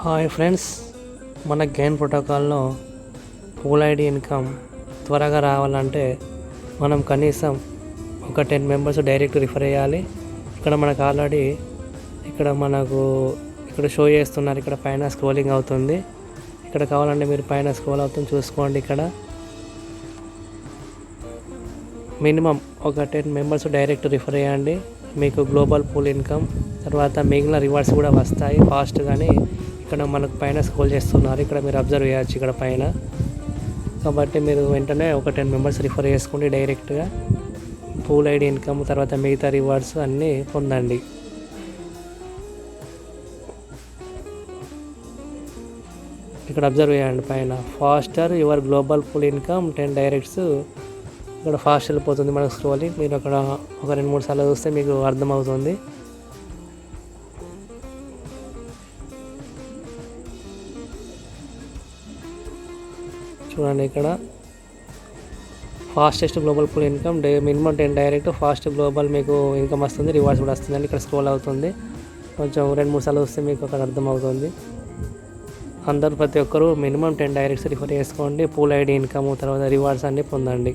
Hi friends మన gain ప్రోటోకాల్లో pool ID income త్వరగా రావాలంటే మనం కనీసం ఒక టెన్ మెంబర్స్ డైరెక్ట్ రిఫర్ అయ్యాలి ఇక్కడ మనకు ఆల్రెడీ ఇక్కడ మనకు ఇక్కడ షో చేస్తున్నారు. ఇక్కడ పైన స్క్రోలింగ్ అవుతుంది. ఇక్కడ కావాలంటే మీరు పైన స్క్రోల్ అవుతుంది చూసుకోండి ఇక్కడ. మినిమం ఒక టెన్ మెంబర్స్ డైరెక్ట్ రిఫర్ అయ్యండి మీకు గ్లోబల్ పూల్ ఇన్కమ్ తర్వాత మిగిలిన రివార్డ్స్ కూడా వస్తాయి ఫాస్ట్ కానీ ఇక్కడ మనకు పైన స్కోల్ చేస్తున్నారు. ఇక్కడ మీరు అబ్జర్వ్ చేయొచ్చు ఇక్కడ పైన. కాబట్టి మీరు వెంటనే ఒక టెన్ మెంబర్స్ రిఫర్ చేసుకోండి డైరెక్ట్గా. పూల్ ఐడి ఇన్కమ్ తర్వాత మిగతా రివార్డ్స్ అన్నీ పొందండి. ఇక్కడ అబ్జర్వ్ చేయండి పైన. Faster your global pool income ten directs. ఇక్కడ ఫాస్ట్ వెళ్ళిపోతుంది మనకు స్క్రోలింగ్. మీరు అక్కడ ఒక రెండు మూడు సార్లు చూస్తే మీకు అర్థమవుతుంది. చూడండి ఇక్కడ. Fastest global pool income day minimum ten direct fast global మీకు ఇన్కమ్ వస్తుంది రివార్డ్స్ కూడా వస్తుంది. ఇక్కడ స్క్రోల్ అవుతుంది. కొంచెం రెండు మూడు సార్లు వస్తే మీకు అక్కడ అర్థమవుతుంది. అందరూ ప్రతి ఒక్కరూ మినిమం టెన్ డైరెక్ట్స్ రిఫర్ చేసుకోండి. పూల్ ఐడి ఇన్కమ్ తర్వాత రివార్డ్స్ అన్నీ పొందండి.